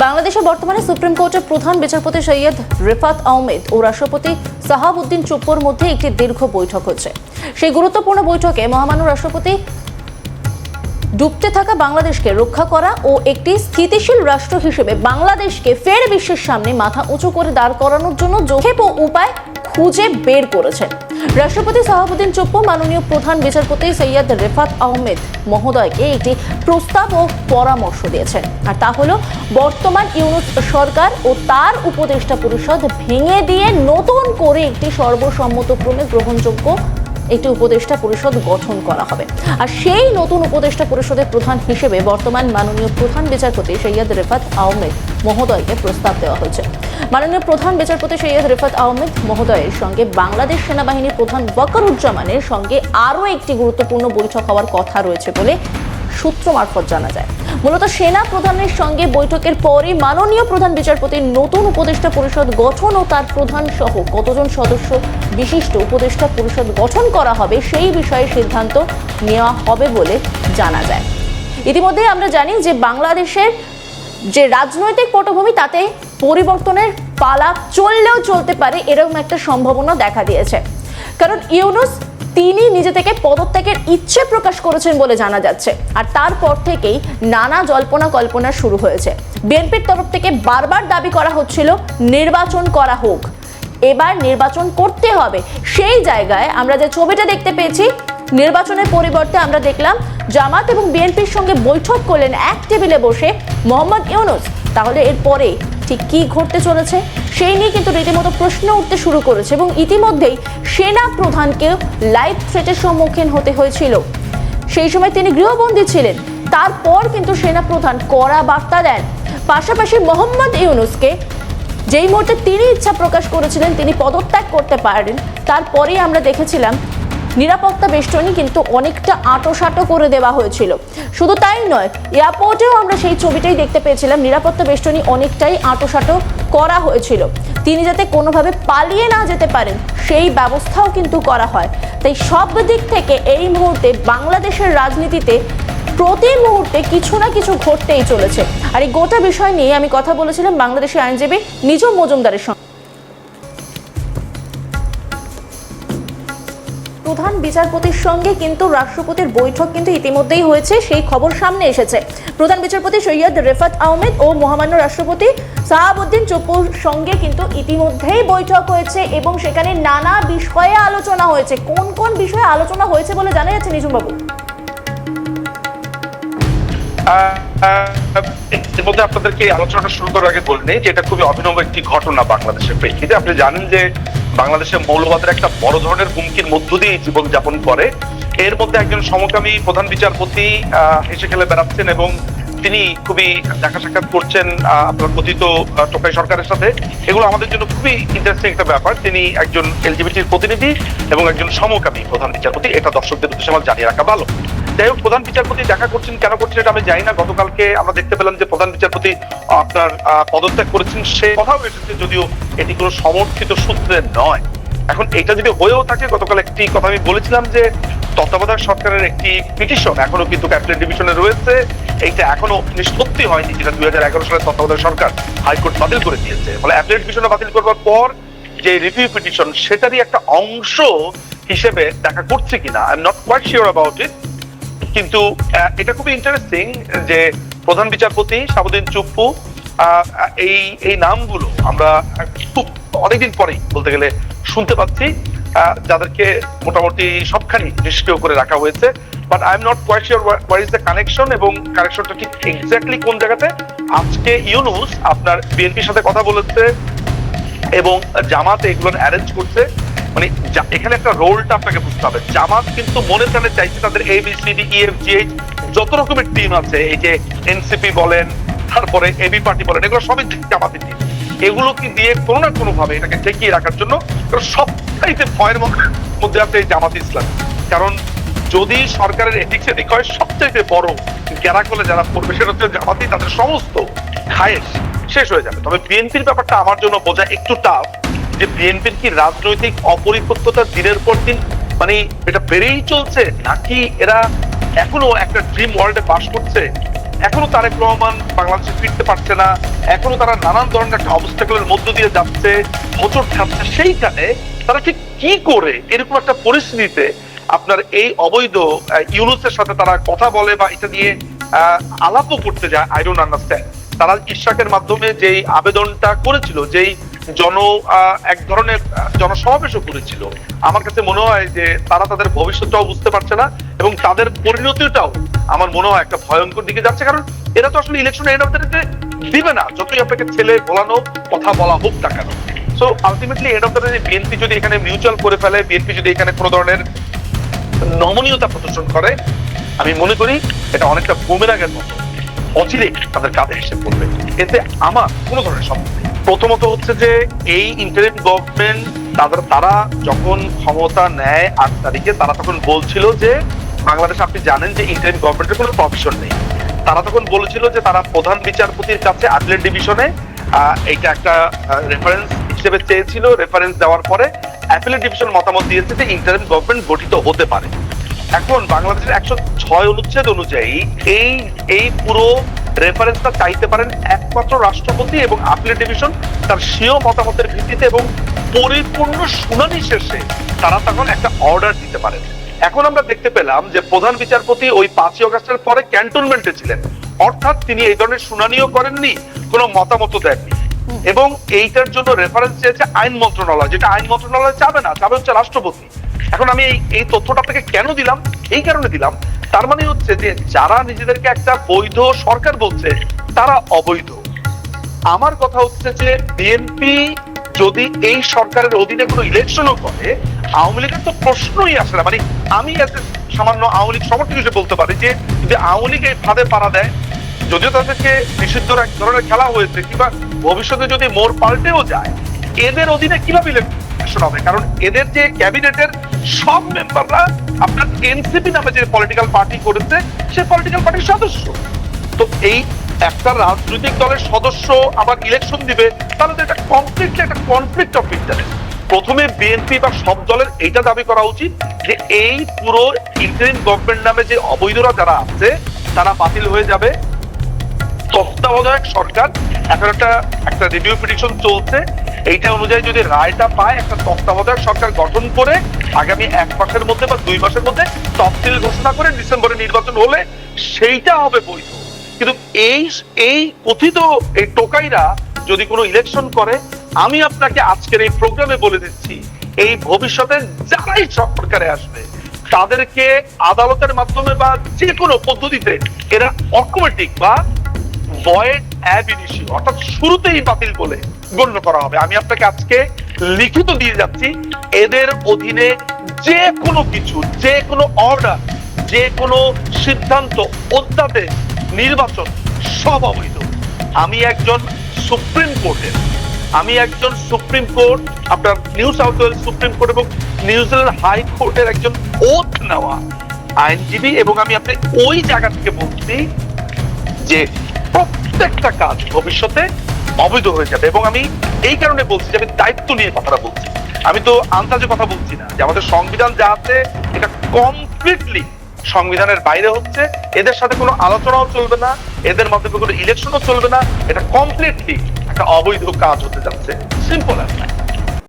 বাংলাদেশে বর্তমানে সুপ্রিম কোর্টের প্রধান বিচারপতি সৈয়দ রেফাত আহমেদ ও রাষ্ট্রপতি সাহাবুদ্দিন চুপ্পর মধ্যে একটি দীর্ঘ বৈঠক হচ্ছে। সেই গুরুত্বপূর্ণ বৈঠকে মহামান্য রাষ্ট্রপতি ডুবতে থাকা বাংলাদেশকে রক্ষা করা ও একটি স্থিতিশীল রাষ্ট্র হিসেবে বাংলাদেশকে ফের বিশ্বের সামনে মাথা উঁচু করে দাঁড় করানোর জন্য ও উপায় খুঁজে বের করেছেন। রাষ্ট্রপতি সাহাবুদ্দিন চুপ্পু, মাননীয় প্রধান বিচারপতি সৈয়দ রেফাত আহমেদ মহোদয়কে একটি প্রস্তাব ও পরামর্শ দিয়েছেন। আর তা হলো, বর্তমান ইউনুস সরকার ও তার উপদেষ্টা পরিষদ ভেঙে দিয়ে নতুন করে একটি সর্বসম্মতক্রমে গ্রহণযোগ্য একটি উপদেষ্টা পরিষদ গঠন করা হবে। আর সেই নতুন উপদেষ্টা পরিষদের প্রধান হিসেবে বর্তমান মাননীয় প্রধান বিচারপতি সৈয়দ রেফাত আহমেদ মহোদয়কে প্রস্তাব দেওয়া হয়েছে। মাননীয় প্রধান বিচারপতি সৈয়দ রেফাত আহমেদ মহোদয়ের সঙ্গে বাংলাদেশ সেনাবাহিনীর প্রধান বকারুজ্জামানের সঙ্গে আরও একটি গুরুত্বপূর্ণ বৈঠক হওয়ার কথা রয়েছে বলে সূত্র মারফত জানা যায়। মূলত সেনা প্রধানের সঙ্গে বৈঠকের পরে মাননীয় প্রধান বিচারপতির নতুন উপদেষ্টা পরিষদ গঠন ও তার প্রধান সহ কতজন সদস্য বিশিষ্ট উপদেষ্টা পরিষদ গঠন করা হবে সেই বিষয়ে সিদ্ধান্ত নেওয়া হবে বলে জানা যায়। ইতিমধ্যে আমরা জানি যে বাংলাদেশের যে রাজনৈতিক পটভূমি, তাতে পরিবর্তনের পালা চললেও চলতে পারে, এরকম একটা সম্ভাবনা দেখা দিয়েছে। কারণ ইউনুস তিনি নিজে থেকে পদত্যাগের ইচ্ছে প্রকাশ করেছেন বলে জানা যাচ্ছে। আর তারপর থেকেই নানা জল্পনা কল্পনা শুরু হয়েছে। বিএনপির তরফ থেকে বারবার দাবি করা হচ্ছিল, নির্বাচন করা হোক। এবার নির্বাচন করতে হবে। সেই জায়গায় আমরা যে ছবিটা দেখতে পেয়েছি, নির্বাচনের পরিবর্তে আমরা দেখলাম জামাত এবং বিএনপির সঙ্গে বৈঠক করলেন এক টেবিলে বসে মোহাম্মদ ইউনুস। তাহলে এরপরে ঠিক কি ঘটতে চলেছে সেই নিয়ে কিন্তু রীতিমতো প্রশ্ন উঠতে শুরু করেছে এবং ইতিমধ্যেই সেনা প্রধানকে লাইফ থ্রেটের সম্মুখীন হতে হয়েছিল। সেই সময় তিনি গৃহবন্দী ছিলেন। তারপর কিন্তু সেনা প্রধান কড়া বার্তা দেন। পাশাপাশি মোহাম্মদ ইউনুসকে যেই মুহূর্তে তিনি ইচ্ছা প্রকাশ করেছিলেন, তিনি পদত্যাগ করতে পারেন। তারপরেই আমরা দেখেছিলাম নিরাপত্তা বেষ্টনী কিন্তু অনেকটা আঁটোসাঁটো করে দেওয়া হয়েছিল। শুধু তাই নয়, এয়ারপোর্টেও আমরা সেই ছবিটাই দেখতে পেয়েছিলাম। নিরাপত্তা বেষ্টনী অনেকটাই আঁটোসাঁটো করা হয়েছিল। তিনি যাতে কোনোভাবে পালিয়ে না যেতে পারেন, সেই ব্যবস্থাও কিন্তু করা হয়। তাই সব দিক থেকে এই মুহূর্তে বাংলাদেশের রাজনীতিতে প্রতি মুহূর্তে কিছু না কিছু ঘটতেই চলেছে। আর এই গোটা বিষয় নিয়ে আমি কথা বলেছিলাম বাংলাদেশের আইনজীবী নিজম মজুমদারের সঙ্গে। প্রধান বিচারপতির সঙ্গে কিন্তু রাষ্ট্রপতির বৈঠক কিন্তু ইতিমধ্যেই হয়েছে, সেই খবর সামনে এসেছে। প্রধান বিচারপতি সৈয়দ রেফাত আহমেদ ও মহামান্য রাষ্ট্রপতি সাহাবুদ্দিন চোপুর সঙ্গে কিন্তু ইতিমধ্যেই বৈঠক হয়েছে এবং সেখানে নানা বিষয়ে আলোচনা হয়েছে। কোন কোন বিষয়ে আলোচনা হয়েছে বলে জানা যাচ্ছে নিজুমবাবু এর আপনাদেরকে আলোচনাটা শুরু করার আগে বলে যে এটা খুবই অভিনব একটি ঘটনা বাংলাদেশের প্রেক্ষিতে। আপনি জানেন যে বাংলাদেশে মৌলবাদের একটা বড় ধরনের হুমকির মধ্য দিয়ে জীবন যাপন করে। এর মধ্যে একজন সমকামী প্রধান বিচারপতি হেসে খেলে বেড়াচ্ছেন এবং তিনি খুবই দেখা সাক্ষাৎ করছেন আপনার কথিত টোকাই সরকারের সাথে। এগুলো আমাদের জন্য খুবই ইন্টারেস্টিং একটা ব্যাপার। তিনি একজন এলজিবিটির প্রতিনিধি এবং একজন সমকামী প্রধান বিচারপতি। এটা দর্শকদের উদ্দেশ্যে আমার জানিয়ে রাখা ভালো। যাই হোক, প্রধান বিচারপতি দেখা করছেন, কেন করছেন এটা আমি জানি না। গতকালকে আমরা দেখতে পেলাম যে প্রধান বিচারপতি আপনার পদত্যাগ করেছেন, সে কথাও এসেছে, যদিও এটি কোনো সমর্থিত সূত্রে নয়। এখন এটা যদি হয়েও থাকে, গতকাল একটি কথা আমি বলেছিলাম যে তত্ত্বাবধায়ক সরকারের একটি পিটিশন এখনও কিন্তু ক্যাপিটাল ডিভিশনে রয়েছে। এইটা এখনও নিষ্পত্তি হয়নি, যেটা দুই হাজার এগারো সালে তত্ত্বাবধায়ক সরকার হাইকোর্ট বাতিল করে দিয়েছে। ফলে অ্যাপিলেট ডিভিশনে বাতিল করবার পর যে রিভিউ পিটিশন সেটারই একটা অংশ হিসেবে দেখা করছে কিনা I am not quite sure about it কিন্তু এটা খুবই ইন্টারেস্টিং যে প্রধান বিচারপতি সাবুদ্দিন চুপ্পু এই এই নামগুলো আমরা খুব অনেকদিন পরেই বলতে গেলে শুনতে পাচ্ছি যাদেরকে মোটামুটি সবখানি নিষ্ক্রিয় করে রাখা হয়েছে। But I am not quite sure what is the connection এবং কানেকশনটা ঠিক এক্স্যাক্টলি কোন জায়গাতে। আজকে ইউনুস আপনার বিএনপির সাথে কথা বলেছে এবং জামাতে এগুলো অ্যারেঞ্জ করছে। মানে এখানে একটা রোলটা আপনাকে বুঝতে হবে। জামাত কিন্তু মনে প্রাণে চাইছে তাদের এ বি সি যত রকমের টিম আছে, এই যে এনসিপি বলেন, তারপরে এবি পার্টি বলেন, এগুলো সবই জামাতের টিম এগুলোকে দিয়ে কোনো না কোনো ভাবে এটাকে ঠেকিয়ে রাখার জন্য কারণ সবচাইতে ভয়ের মধ্যে আছে এই জামাত ইসলাম। কারণ যদি সরকারের এদিক সেদিক হয় সবচাইতে বড় গ্যারা করলে যারা পড়বে, সেটা হচ্ছে জামাতি তাদের সমস্ত খায়েশ শেষ হয়ে যাবে। তবে বিএনপির ব্যাপারটা আমার জন্য বোঝা একটু টাফ যে বিএনপির কি রাজনৈতিক অপরিপক্কতা দিনের পর দিন মানে এটা বেড়েই চলছে, নাকি এরা এখনও একটা ড্রিম ওয়ার্ল্ডে বাস করছে? এখনও তারেক রহমান বাংলাদেশে ফিরতে পারছে না, এখনও তারা নানান ধরনের একটা অবস্থাগুলোর মধ্য দিয়ে যাচ্ছে হোচট খাচ্ছে, সেইখানে তারা ঠিক কি করে? এরকম একটা পরিস্থিতিতে আপনার এই অবৈধ ইউনুসের সাথে তারা কথা বলে বা এটা নিয়ে আলাপও করতে যায় আই ডোন্ট আন্ডারস্ট্যান্ড তারা ইশাকের মাধ্যমে যেই আবেদনটা করেছিল, যেই জন এক ধরনের জনসমাবেশও করেছিল। আমার কাছে মনে হয় যে তারা তাদের ভবিষ্যৎটাও বুঝতে পারছে না এবং তাদের পরিণতিটাও আমার মনে হয় একটা ভয়ঙ্কর দিকে যাচ্ছে। কারণ এরা তো আসলে ইলেকশন এন্ড অফ দিবে না, যতই আপনাকে ছেলে বলানো কথা বলা হোক না কেন। So ultimately end of the day BNP যদি এখানে মিউচুয়াল করে ফেলে বিএনপি যদি এখানে কোনো ধরনের নমনীয়তা প্রদর্শন করে, আমি মনে করি এটা অনেকটা বুমেরাগের মতো। অচিরে তাদের কাঁধে এসে পড়বে। এতে আমার কোনো ধরনের সম্পর্ক নেই। প্রথমত হচ্ছে যে এই ইন্টারিম গভর্নমেন্ট তাদের, তারা যখন ক্ষমতা নেয় আট তারিখে, তারা তখন বলছিল যে, বাংলাদেশ, আপনি জানেন যে ইন্টারিম গভর্নমেন্টের কোনো প্রফেশন নেই। তারা তখন বলেছিল যে তারা প্রধান বিচারপতির কাছে আপিলেট ডিভিশনে এইটা একটা রেফারেন্স হিসেবে চেয়েছিল। রেফারেন্স দেওয়ার পরে অ্যাপিলেট ডিভিশন মতামত দিয়েছে যে ইন্টারিম গভর্নমেন্ট গঠিত হতে পারে। এখন বাংলাদেশের একশো ছয় অনুচ্ছেদ অনুযায়ী এই এই পুরো রেফারেন্সটা চাইতে পারেন একমাত্র রাষ্ট্রপতি এবং আপিলেট ডিভিশন তার স্বীয় মতামতের ভিত্তিতে এবং পরিপূর্ণ শুনানি শেষে তারা তখন একটা অর্ডার দিতে পারেন। এখন আমরা দেখতে পেলাম যে প্রধান বিচারপতি ওই পাঁচই অগাস্টের পরে ক্যান্টনমেন্টে ছিলেন। অর্থাৎ তিনি এই ধরনের শুনানিও করেননি, কোনো মতামত দেননি। এবং এইটার জন্য রেফারেন্স চেয়েছে আইন মন্ত্রণালয়, যেটা আইন মন্ত্রণালয় চাবে না, চাবে হচ্ছে রাষ্ট্রপতি। এখন আমি এই এই তথ্যটা আপনাকে কেন দিলাম? এই কারণে দিলাম। তার মানে হচ্ছে যে, যারা নিজেদেরকে একটা বৈধ সরকার বলছে, তারা অবৈধ। আমার কথা হচ্ছে যে বিএনপি যদি এই সরকারের অধীনে কোনো ইলেকশনও করে, আওয়ামী লীগের তো প্রশ্নই আসে না। মানে আমি a সামান্য আওয়ামী লীগ সমর্থক হিসেবে বলতে পারি যে, যদি আওয়ামী লীগ এই ফাঁদে পাড়া দেয়, যদিও তাদেরকে নিষিদ্ধ এক ধরনের খেলা হয়েছে, কিংবা ভবিষ্যতে যদি মোড় পাল্টেও যায়, এদের অধীনে কীভাবে ইলেকশন হবে? কারণ এদের যে ক্যাবিনেটের সব মেম্বাররা আপনার এনসিপি নামে যে পলিটিক্যাল পার্টি করেছে, সে পলিটিক্যাল পার্টির সদস্য। তো এই একটা রাজনৈতিক দলের সদস্য আবার ইলেকশন দিবে, তাহলে তো এটা কমপ্লিটলি একটা কনফ্লিক্ট অফ ইন্টারেস্ট প্রথমে বিএনপি বা সব দলের এইটা দাবি করা উচিত যে এই পুরো ইন্টারিম গভর্নমেন্ট নামে যে অবৈধরা যারা আছে, তারা বাতিল হয়ে যাবে। তত্ত্বাবধায়ক সরকার এখন একটা একটা রিভিউ পিটিশন চলছে। এইটা অনুযায়ী যদি রায়টা পায়, একটা তত্ত্বাবধায়ক সরকার গঠন করে আগামী এক মাসের মধ্যে বা দুই মাসের মধ্যে তফসিল ঘোষণা করে ডিসেম্বরে নির্বাচন হলে সেইটা হবে বৈধ। কিন্তু এই এই কথিত এই টোকাইরা যদি কোনো ইলেকশন করে, আমি আপনাকে আজকের এই প্রোগ্রামে বলে দিচ্ছি, এই ভবিষ্যতে যারাই সরকারে আসবে, তাদেরকে আদালতের মাধ্যমে বা যে কোনো পদ্ধতিতে এরা অটোমেটিক বা ভয়েড অ্যাব ইনিশিও অর্থাৎ শুরুতেই বাতিল বলে গণ্য করা হবে। আমি আপনাকে আজকে লিখিত দিয়ে যাচ্ছি, এদের অধীনে যে কোনো কিছু, যে কোনো অর্ডার যে কোনো সিদ্ধান্ত, অধ্যাদেশ, নির্বাচন সব অবৈধ। আমি একজন সুপ্রিম কোর্টের আমি একজন সুপ্রিম কোর্ট, আপনার New South Wales supreme court এবং নিউজিল্যান্ড হাই কোর্টের একজন ওথ নেওয়া আইনজীবী এবং আমি আপনি ওই জায়গা থেকে বলছি যে প্রত্যেকটা কাজ ভবিষ্যতে অবৈধ হয়ে যাবে। এবং আমি এই কারণে বলছি যে আমি দায়িত্ব নিয়ে কথাটা বলছি। আমি তো আন্দাজে কথা বলছি না যে আমাদের সংবিধান যা আছে, এটা কমপ্লিটলি সংবিধানের বাইরে হচ্ছে। এদের সাথে কোনো আলোচনাও চলবে না, এদের মাধ্যমে কোনো ইলেকশনও চলবে না। এটা কমপ্লিটলি একটা অবৈধ কাজ হতে যাচ্ছে। সিম্পল